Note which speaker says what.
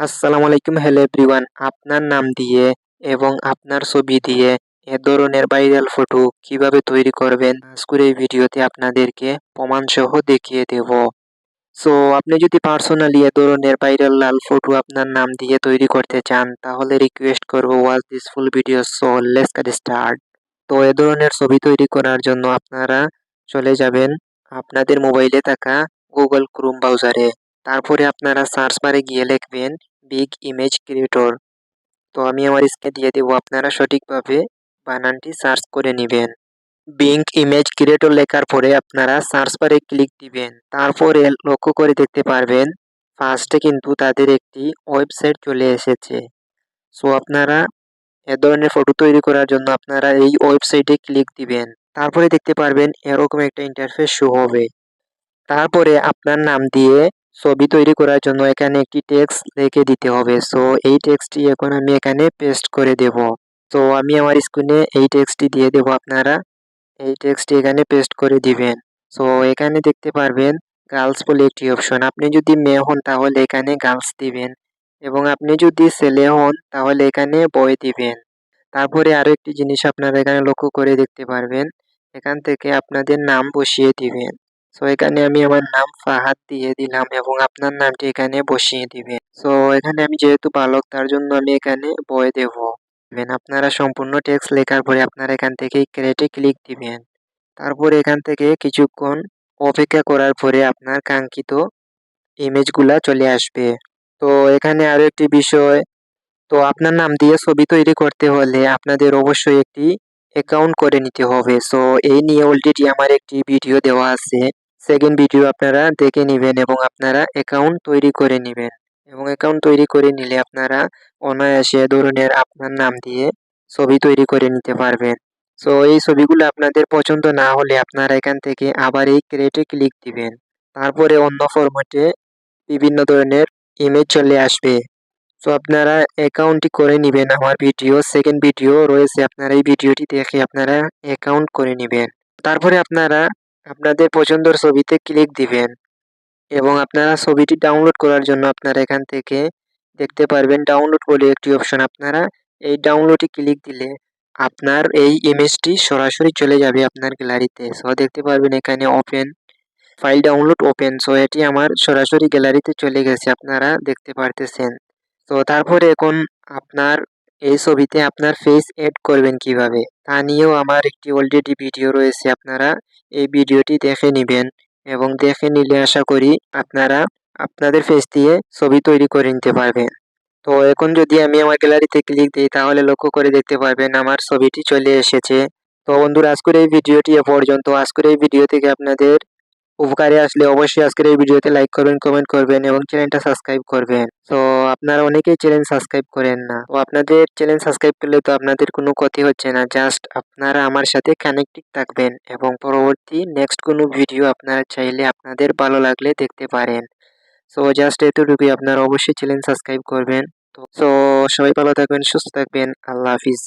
Speaker 1: আসসালামু আলাইকুম hello everyone আপনার নাম দিয়ে এবং আপনার ছবি দিয়ে এ ধরনের ভাইরাল ফটো কীভাবে তৈরি করবেন, আজকের এই ভিডিওতে আপনাদেরকে প্রমাণ সহ দেখিয়ে দেব। সো আপনি যদি পার্সোনালি এ ধরনের ভাইরাল লাল ফটো আপনার নাম দিয়ে তৈরি করতে চান, তাহলে রিকোয়েস্ট করব watch this full video so let's get started তো, এ ধরনের ছবি তৈরি করার জন্য আপনারা চলে যাবেন আপনাদের মোবাইলে থাকা গুগল ক্রোম ব্রাউজারে তারপরে আপনারা সার্চ বারে গিয়ে লিখবেন বিগ ইমেজ ক্রিয়েটর তো আমি আমার স্ক্রিনে দিয়ে দেবো। আপনারা সঠিকভাবে বানানটি সার্চ করে নেবেন। বিঙ্ক ইমেজ ক্রিয়েটর লেখার পরে আপনারা সার্চ বারে ক্লিক দিবেন। তারপরে লক্ষ্য করে দেখতে পারবেন ফার্স্টে কিন্তু তাদের একটি ওয়েবসাইট চলে এসেছে। সো আপনারা এ ধরনের ফটো তৈরি করার জন্য আপনারা এই ওয়েবসাইটে ক্লিক দিবেন। তারপরে দেখতে পারবেন, এরকম একটা ইন্টারফেস শো হবে। তারপরে আপনার নাম দিয়ে ছবি তৈরি করার জন্য এখানে একটি টেক্সট লিখে দিতে হবে। সো এই টেক্সটটি এখন আমি এখানে পেস্ট করে দেব। তো আমি আমার স্ক্রিনে এই টেক্সটটি দিয়ে দেব আপনারা। এই টেক্সটটি এখানে পেস্ট করে দিবেন। সো এখানে দেখতে পারবেন গার্লস বলে একটি অপশন আপনি যদি মেয়ে হন তাহলে এখানে গার্লস দিবেন। এবং আপনি যদি ছেলে হন তাহলে এখানে বয় দিবেন। তারপরে আরও একটি জিনিস আপনারা এখানে লক্ষ্য করে দেখতে পারবেন। এখান থেকে আপনাদের নাম বসিয়ে দিবেন। সো এখানে আমি আমার নাম ফাহাদ দিয়ে দিলাম এবং আপনার নামটি এখানে বসিয়ে দিবেন। সো এখানে আমি যেহেতু বালক, তার জন্য আমি এখানে বয় দেব। আপনারা সম্পূর্ণ টেক্সট লেখার পরে আপনারা এখান থেকে ক্রেটে ক্লিক দিবেন। তারপর এখান থেকে কিছুক্ষণ অপেক্ষা করার পরে আপনার কাঙ্ক্ষিত ইমেজগুলা চলে আসবে। তো, এখানে আরও একটি বিষয়। তো, আপনার নাম দিয়ে ছবি তৈরি করতে হলে আপনাদের অবশ্যই একটি অ্যাকাউন্ট করে নিতে হবে। সো এই নিয়ে অলরেডি আমার একটি ভিডিও দেওয়া আছে। সেকেন্ড ভিডিও আপনারা দেখে নেবেন এবং আপনারা অ্যাকাউন্ট তৈরি করে নেবেন। এবং অ্যাকাউন্ট তৈরি করে নিলে আপনারা অনায়াসে ধরনের আপনার নাম দিয়ে ছবি তৈরি করে নিতে পারবেন। সো এই ছবিগুলো আপনাদের পছন্দ না হলে আপনারা এখান থেকে আবার এই ক্রিয়েটে ক্লিক দিবেন। তারপরে অন্য ফরম্যাটে বিভিন্ন ধরনের ইমেজ চলে আসবে। সো আপনারা অ্যাকাউন্টটি করে নেবেন। আমার ভিডিও সেকেন্ড ভিডিও রয়েছে। আপনারা এই ভিডিওটি দেখে আপনারা অ্যাকাউন্ট করে নেবেন। তারপরে আপনারা আপনাদের পছন্দের ছবিতে ক্লিক দিবেন এবং আপনারা ছবিটি ডাউনলোড করার জন্য আপনারা এখান থেকে দেখতে পারবেন ডাউনলোড বলে একটি অপশন আপনারা এই ডাউনলোডে ক্লিক দিলে আপনার এই ইমেজটি সরাসরি চলে যাবে আপনার গ্যালারিতে সো দেখতে পারবেন এখানে open file download open so এটি আমার সরাসরি গ্যালারিতে চলে গেছে। আপনারা দেখতে পারতেছেন। তো তারপরে এখন আপনার এই ছবিতে আপনার ফেস এড করবেন কীভাবে? তা নিয়েও আমার একটি অলরেডি ভিডিও রয়েছে, আপনারা এই ভিডিওটি দেখে নেবেন এবং দেখে নিলে আশা করি আপনারা আপনাদের ফেস দিয়ে ছবি তৈরি করে নিতে পারবেন। তো এখন যদি আমি আমার গ্যালারিতে ক্লিক দিই, তাহলে লক্ষ্য করে দেখতে পারবেন আমার ছবিটি চলে এসেছে। তো বন্ধুরা, আজকের এই ভিডিওটি এ পর্যন্ত। আজকের এই ভিডিও থেকে আপনাদের উপকারে আসলে অবশ্যই আজকের এই ভিডিওতে লাইক করবেন কমেন্ট করবেন এবং চ্যানেলটা সাবস্ক্রাইব করবেন। তো আপনারা অনেকেই চ্যানেল সাবস্ক্রাইব করেন না। তো আপনাদের চ্যানেল সাবস্ক্রাইব করলে তো আপনাদের কোনো ক্ষতি হচ্ছে না। জাস্ট আপনারা আমার সাথে কানেক্টেড থাকবেন এবং পরবর্তী নেক্সট কোনো ভিডিও আপনারা চাইলে আপনাদের ভালো লাগলে দেখতে পারেন। সো জাস্ট এতটুকুই। আপনারা অবশ্যই চ্যানেল সাবস্ক্রাইব করবেন। তো সো সবাই ভালো থাকবেন, সুস্থ থাকবেন। আল্লাহ হাফিজ।